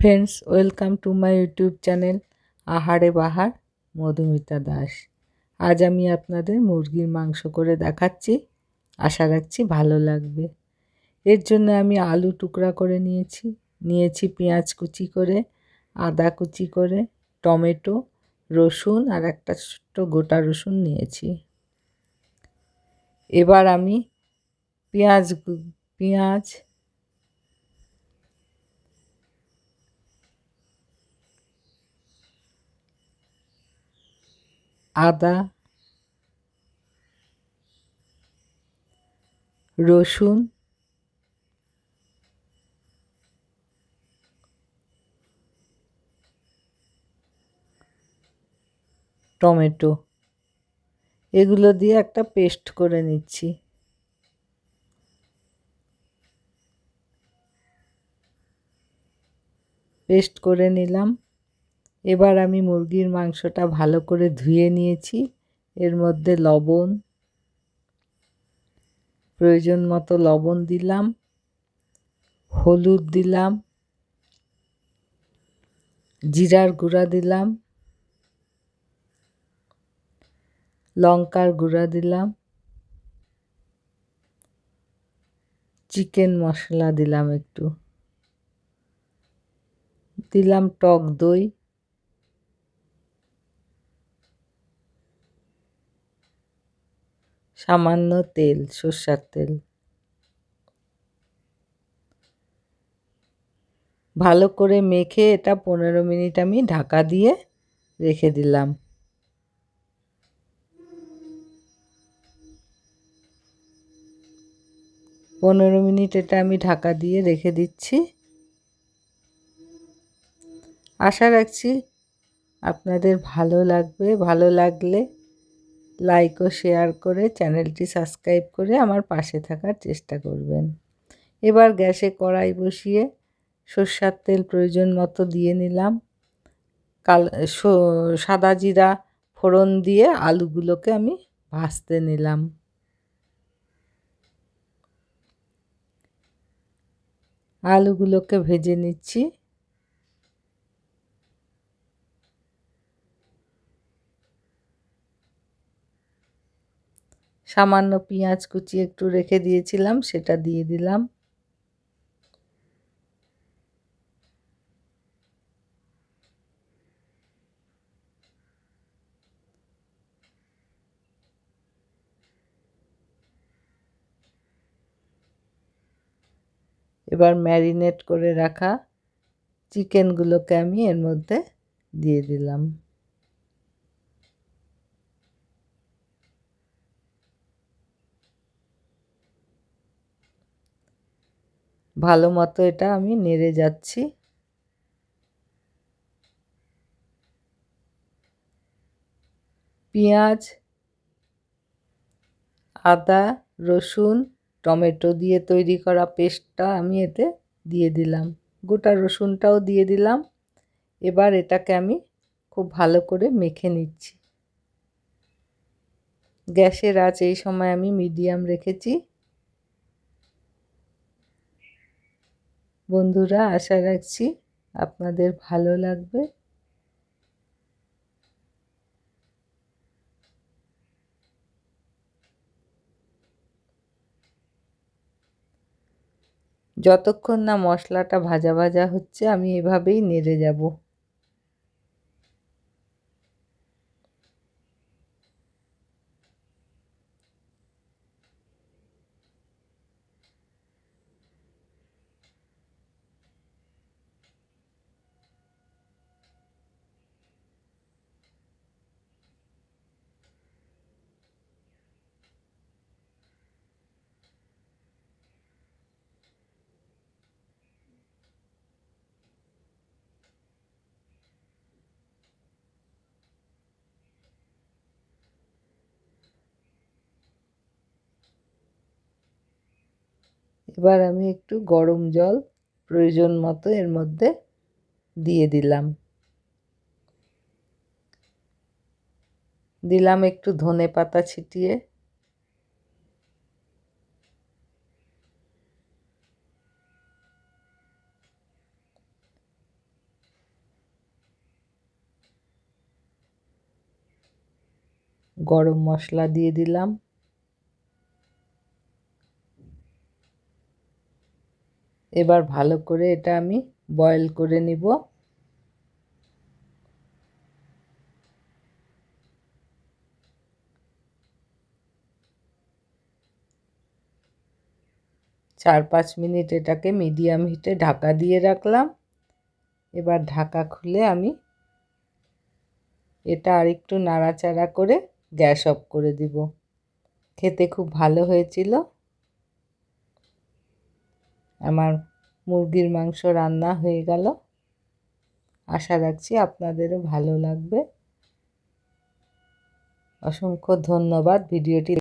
Friends welcome to my YouTube channel আহারে বাহার মধুমিতা দাস আজ আমি আপনাদের মুরগির মাংস করে দেখাচ্ছি। আশা রাখছি ভালো লাগবে। এর জন্য আমি আলু টুকরা করে নিয়েছি। নিয়েছি পেঁয়াজ কুচি করে, আদা কুচি করে, টমেটো, রসুন আর একটা ছোট্ট গোটা রসুন নিয়েছি। এবার আমি পেঁয়াজ পেঁয়াজ আদা রসুন টমেটো। এগুলো দিয়ে একটা পেস্ট করে নিচ্ছি। পেস্ট করে নিলাম। এবার আমি মুরগির মাংসটা ভালো করে ধুয়ে নিয়েছি। এর মধ্যে লবণ, প্রয়োজন মতো লবণ দিলাম, হলুদ দিলাম, জিরার গুঁড়া দিলাম, লঙ্কার গুঁড়া দিলাম, চিকেন মশলা দিলাম একটু, দিলাম টক দই। সামান্য তেল, সর্ষার তেল। ভালো করে মেখে এটা পনেরো মিনিট আমি ঢাকা দিয়ে রেখে দিলাম। পনেরো মিনিট এটা আমি ঢাকা দিয়ে রেখে দিচ্ছি। আশা রাখছি আপনাদের ভালো লাগবে। ভালো লাগলে লাইক ও শেয়ার করে চ্যানেলটি সাবস্ক্রাইব করে আমার পাশে থাকার চেষ্টা করবেন। এবার গ্যাসে কড়াই বসিয়ে সর্ষার তেল প্রয়োজন মতো দিয়ে নিলাম। কাল সাদা জিরা ফোড়ন দিয়ে আলুগুলোকে আমি ভাজতে নিলাম। আলুগুলোকে ভেজে নিচ্ছি। সামান্য পেঁয়াজ কুচি একটু রেখে দিয়েছিলাম, সেটা দিয়ে দিলাম। এবার ম্যারিনেট করে রাখা চিকেনগুলোকে আমি এর মধ্যে দিয়ে দিলাম। ভালো মতো এটা আমি নেড়ে যাচ্ছি। পেঁয়াজ, আদা, রসুন, টমেটো দিয়ে তৈরি করা পেস্টটা আমি এতে দিয়ে দিলাম। গোটা রসুনটাও দিয়ে দিলাম। এবার এটাকে আমি খুব ভালো করে মেখে নিচ্ছি। গ্যাসের আঁচ এই সময় আমি মিডিয়াম রেখেছি। বন্ধুরা, আশা রাখছি আপনাদের ভালো লাগবে। যতক্ষণ না মশলাটা ভাজা ভাজা হচ্ছে, আমি এভাবেই নেড়ে যাব। এবার আমি একটু গরম জল প্রয়োজন মতো এর মধ্যে দিয়ে দিলাম। দিলাম একটু ধনে পাতা ছিটিয়ে। গরম মশলা দিয়ে দিলাম। এবার ভালো করে এটা আমি বয়েল করে নিব। চার পাঁচ মিনিট এটাকে মিডিয়াম হিটে ঢাকা দিয়ে রাখলাম। এবার ঢাকা খুলে আমি এটা আরেকটু নাড়াচাড়া করে গ্যাস অফ করে দিব। খেতে খুব ভালো হয়েছিল। আমার মুরগির মাংস রান্না হয়ে গেল। আশা রাখছি আপনাদেরও ভালো লাগবে। অসংখ্য ধন্যবাদ ভিডিওটি